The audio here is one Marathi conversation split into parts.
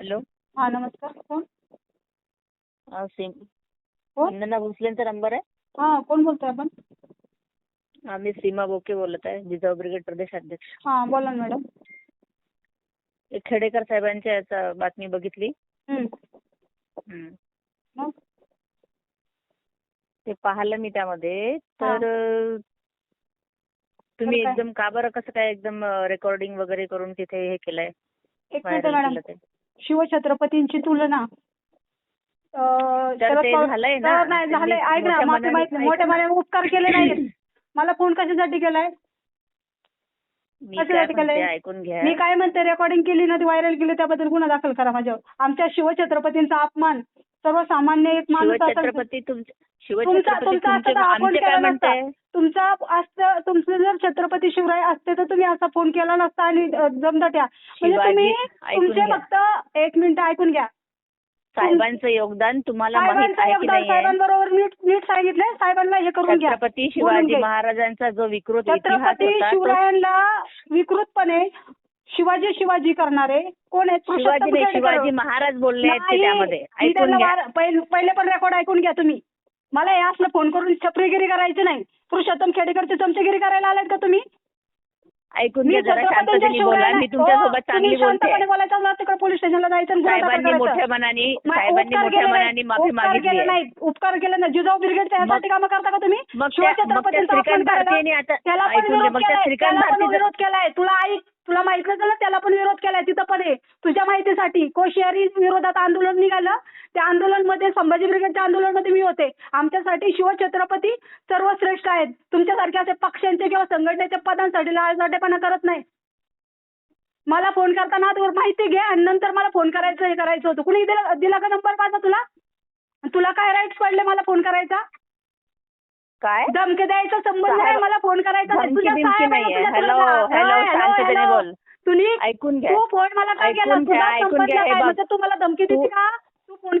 हॅलो. हा नमस्कार कोण? सीम कोण? वंदना भोसलेंचा नंबर आहे. हा कोण बोलतोय आपण? आम्ही सीमा बोके बोलत आहे जिजाऊ ब्रिगेड प्रदेश अध्यक्ष. हा बोला ना मॅडम. खेडेकर साहेबांच्या याचा बातमी बघितली. हं. हं. मग? ते पाहिलं मी त्यामध्ये तर अ, तुम्ही तर काय? एकदम का बरं कसं काय एकदम रेकॉर्डिंग वगैरे करून तिथे हे केलंय? एक मिनिट व्हायरल मॅडम. केलं ते. शिवछत्रपतींची तुलना तर ते झालंय ना. तर नाही तुम्ही झालंय ऐक ना मनाने- माहीत नाही. मोठ्या मनाने उपकार केले नाहीत मला फोन कशासाठी केलाय मी काय कशासाठी म्हणते केलंय? ऐकून घ्या मी काय म्हणते रेकॉर्डिंग केली ना ती व्हायरल केली त्याबद्दल गुन्हा दाखल करा माझ्यावर आमच्या शिवछत्रपतींचा अपमान सर्वसामान्य एक माणूस असेल- शिवछत्रपती तुमचे तुमचा तुमचा तुमचे असता तर हा फोन आमचे काय केला म्हणते? नसता. तुमचा असतं तुमचं जर छत्रपती शिवराय असते तर तुम्ही असा फोन केला नसता आणि जमदाट्या म्हणजे तुम्ही तुमचे. फक्त एक मिनिट ऐकून घ्या. साहेबांचं योगदान तुम्हाला माहीत आहे की नाही साहेबांबरोबर नीट नीट सांगितलंय. साहेबांना हे करून घ्या. छत्रपती शिवाजी. महाराजांचा जो विकृत छत्रपती शिवरायांना विकृतपणे शिवाजी शिवाजी करणारे कोण आहेत? शिवाजी. शिवाजी महाराज बोलले आहेत त्यामध्ये. ऐकून घ्या. पहिले पण रेकॉर्ड ऐकून घ्या तुम्ही. मला हे असलं फोन करून छपरीगिरी करायची नाही. पुरुषोत्तम खेडेकरची चमचेगिरी करायला आलात का तुम्ही? ऐकून मी घ्या जरा छत्रपतींच्या शांततेने बोला शिवरायांना- मी तुमच्यासोबत हो, चांगली बोलते. बोलायचं असलं तिकडे पोलीस स्टेशनला जायचं आणि गुन्हा दाखल साहेबांनी करायचा. मोठ्या मनाने मा- साहेबांनी उपकार मोठ्या केले मनाने माफी उपकार मागितली केले आहे. नाहीत उपकार केले नाही. जिजाऊ ब्रिगेड त्यासाठी कामं करता का तुम्ही? मग त्या- मग त्या शिवछत्रपतींचा अपमान श्रीकांत करायला- भारतीयांनी आता त्याला पण ऐकून घ्या विरोध मग त्या केलाय. श्रीकांत त्याला पण भारती विरोध केलाय. तुला ऐक तुला माहीत नसेल त्याला पण विरोध केलाय तिथं पण आहे तुझ्या माहितीसाठी कोशियारी विरोधात आंदोलन निघालं. त्या आंदोलनमध्ये संभाजी ब्रिगेडच्या आंदोलनमध्ये मी होते. आमच्यासाठी शिवछत्रपती सर्वश्रेष्ठ आहेत. तुमच्यासारखे असे पक्षांचे किंवा संघटनेच्या पदांसाठी लालसाटेपणा करत नाही. मला फोन करताना माहिती घे आणि नंतर मला फोन करायचं हे करायचं होतं. कुणी दिला दिला का नंबर माझा तुला? तुला काय राईट्स पडले मला फोन करायचा? काय? धमकी द्यायचा संबंध आहे मला फोन करायचा तुला-. तुम्ही ऐकून घ्या. तू फोन मला काय केला? तुझा संबंध काय? म्हणजे तू मला धमकी देते तू- का?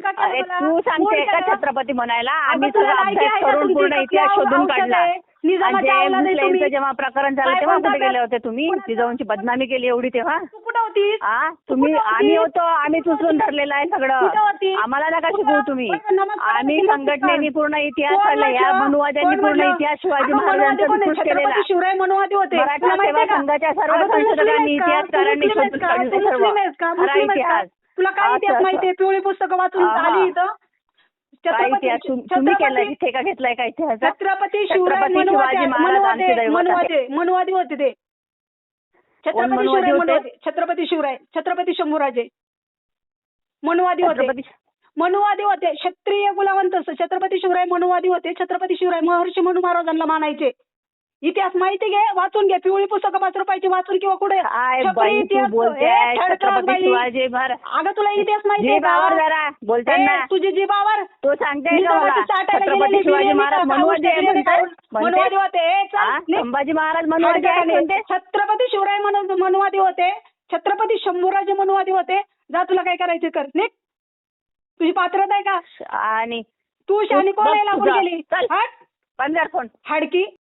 का अरे? तू सांगते का? छत्रपती म्हणायला आम्ही तुला अभ्यास करून पूर्ण इतिहास शोधून काढला? आणि जे मुस्लिमचं. जेव्हा प्रकरण झालं तेव्हा कुठे गेले? होते तुम्ही? जिजाऊंची बदनामी केली एवढी तेव्हा कुठं होतीस आ तुम्ही होती? आम्ही होतो आम्ही उचलून धरलेलं आहे सगळं होती? आम्हाला नका? शिकवू तुम्ही आम्ही संघटनेने. पूर्ण इतिहास काढला या? मनुवाद्यांनी पूर्ण? इतिहास शिवाजी महाराजांचा? विकृत केलेला शिवराय मनुवादी होते मराठा सेवा? संघाच्या सर्व संशोधकांनी? इतिहासकारांनी शोधून? काढले सर्व? खरा? इतिहास तुला काय इतिहास असं. माहिती आहे पिवळी पुस्तकं वाचून. आली इथं. तुम्ही घेतलाय का इतिहास? छत्रपती शिवराय छत्रपती मनुवादी होते ते. छत्रपती शिवराय? मनुवादी छत्रपती शिवराय छत्रपती शंभूराजे. मनुवादी होते. मनुवादी होते. क्षत्रिय गुलावंत छत्रपती शिवराय मनुवादी होते. छत्रपती शिवराय महर्षी मनु महाराजांना मानायचे. इतिहास माहिती घे वाचून घे. पिवळी पुस्तकं पाच रुपयाची वाचून किंवा कुठे. काय छपरी बाई तू इतिहास- बोलते ए, थर्ड क्लास छत्रपती बाई. शिवाजी महाराज अगं तुला इतिहास माहिती आहे का? जरा बोलताना ए, तुझी जीभावर. तो सांगते का छत्रपती गेलेली शिवाजी बिर्याणी महाराज खाऊन मनुवादी आहे बिर्याणी म्हणते खाऊन म्हणते? मनुवादी होते. ए, चल, हा? निघ. संभाजी महाराज मनुवादी आहे हाडकाने. म्हणते. छत्रपती शिवराय मनु- मनुवादी होते. छत्रपती शंभूराजे मनुवादी होते. जा तुला काय करायचे कर. निघ. तुझी पात्रता आहे का? आणि तू शानी कोणाला बघ लागून तुझा. गेली. चल. हट. कर फोन. हाडकी.